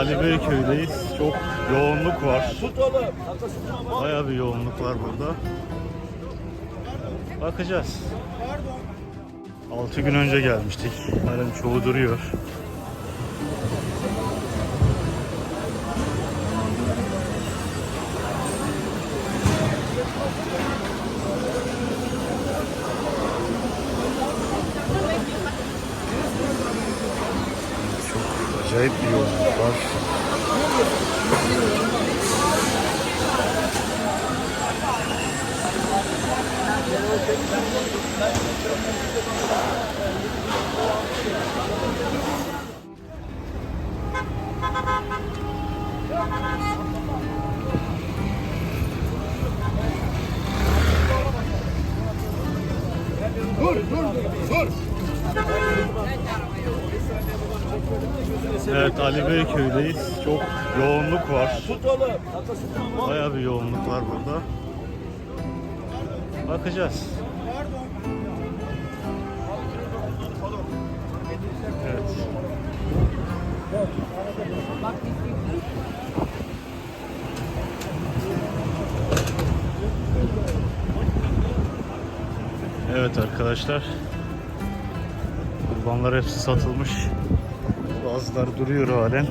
Ali Beyköy'deyiz. Çok yoğunluk var. Bayağı bir yoğunluk var burada. Bakacağız. 6 gün önce gelmiştik. Halen çoğu duruyor. Çok acayip bir yoğunluk var. Evet Ali Beyköy'deyiz. Çok yoğunluk var. Bayağı bir yoğunluk var burada. Bakacağız. Evet. Evet arkadaşlar. Kurbanlar hepsi satılmış. Bazıları duruyor halen.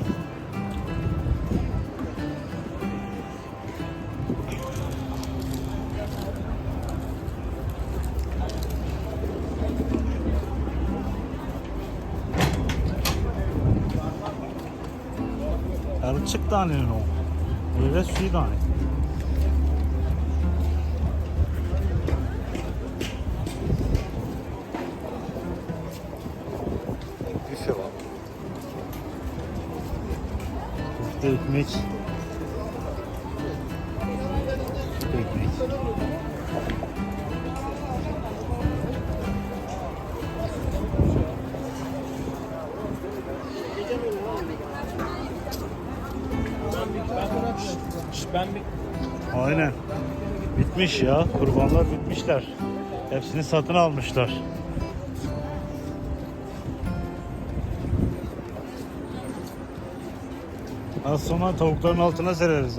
Erçik tanenin o. Meyve suyu tane. Köfte ekmek. Ekmek. Ben bir Aynen. Bitmiş ya. Kurbanlar bitmişler. Hepsini satın almışlar. Az sonra tavukların altına sereriz.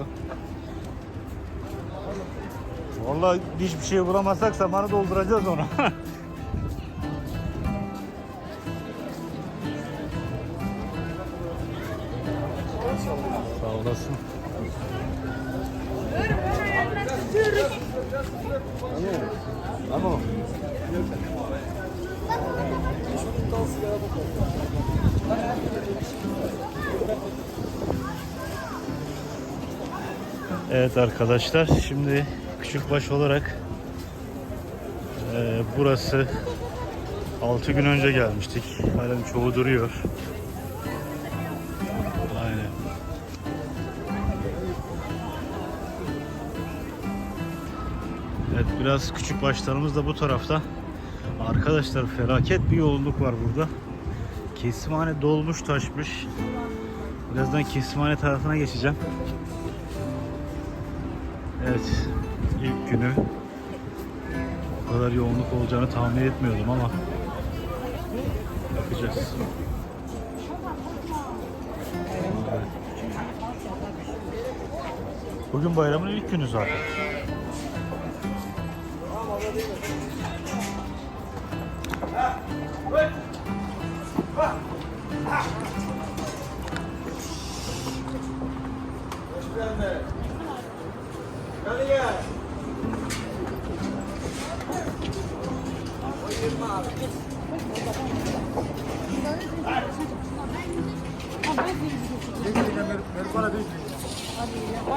Vallahi hiçbir şey bulamazsak zamanı dolduracağız onu. Sağ olasın. Tamam. Evet arkadaşlar şimdi küçükbaş olarak e, burası 6 gün önce gelmiştik. Halen çoğu duruyor. Aynen. Evet biraz küçük başlarımız da bu tarafta. Arkadaşlar felaket bir yoğunluk var burada. Kesimhane dolmuş taşmış. Birazdan kesimhane tarafına geçeceğim. Evet ilk günü o kadar yoğunluk olacağını tahmin etmiyordum ama bakacağız. Bugün bayramın ilk günü zaten. Var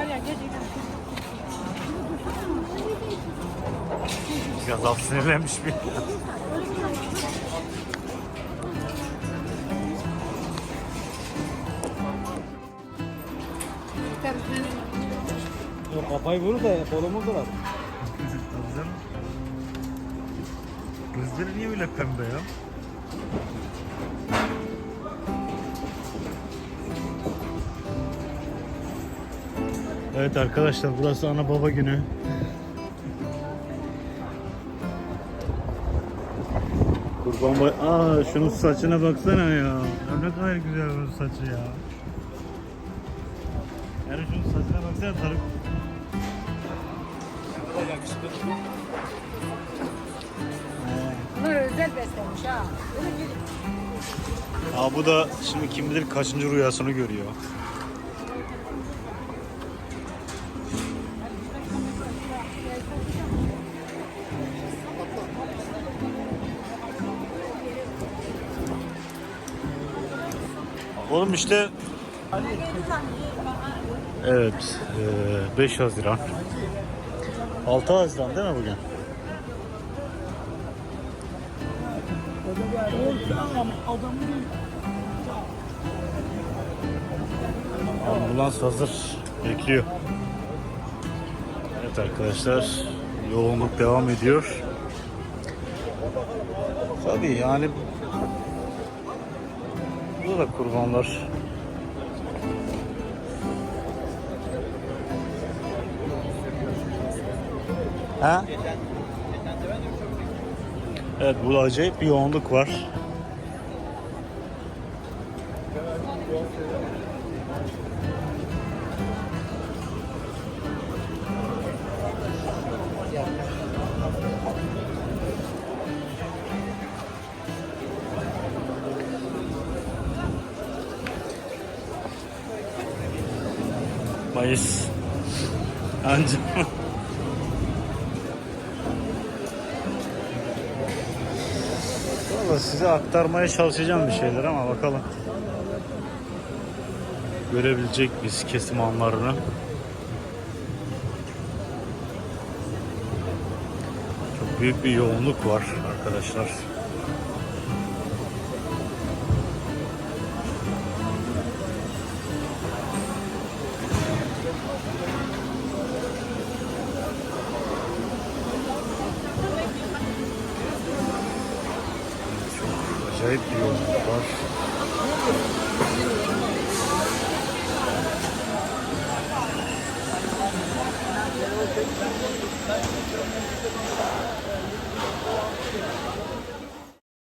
ya gerçekten. Biraz alt sinirlenmiş bir. Yok kafayı vurur da kolumu kırar. Tabii canım. Gözleri niye öyle pembe ya? Evet arkadaşlar burası ana baba günü. Kurban bay... Aa şunun saçına baksana ya. Ne kadar güzel bu saçı ya. Yani şunun saçına baksana tarık. Bunlar özel beslenmiş ha. Aa bu da şimdi kim bilir kaçıncı rüyasını görüyor. Oğlum işte Evet, eee, 5 Haziran. 6 Haziran değil mi bugün? Ambulans hazır. Bekliyor. Evet arkadaşlar. Yoğunluk devam ediyor. Tabii yani burada da kurbanlar. Ha? Evet burada acayip bir yoğunluk var. Mayıs. Anca. Size aktarmaya çalışacağım bir şeyler ama bakalım. Görebilecek biz kesim anlarını. Çok büyük bir yoğunluk var arkadaşlar. acayip bir yolculuk var.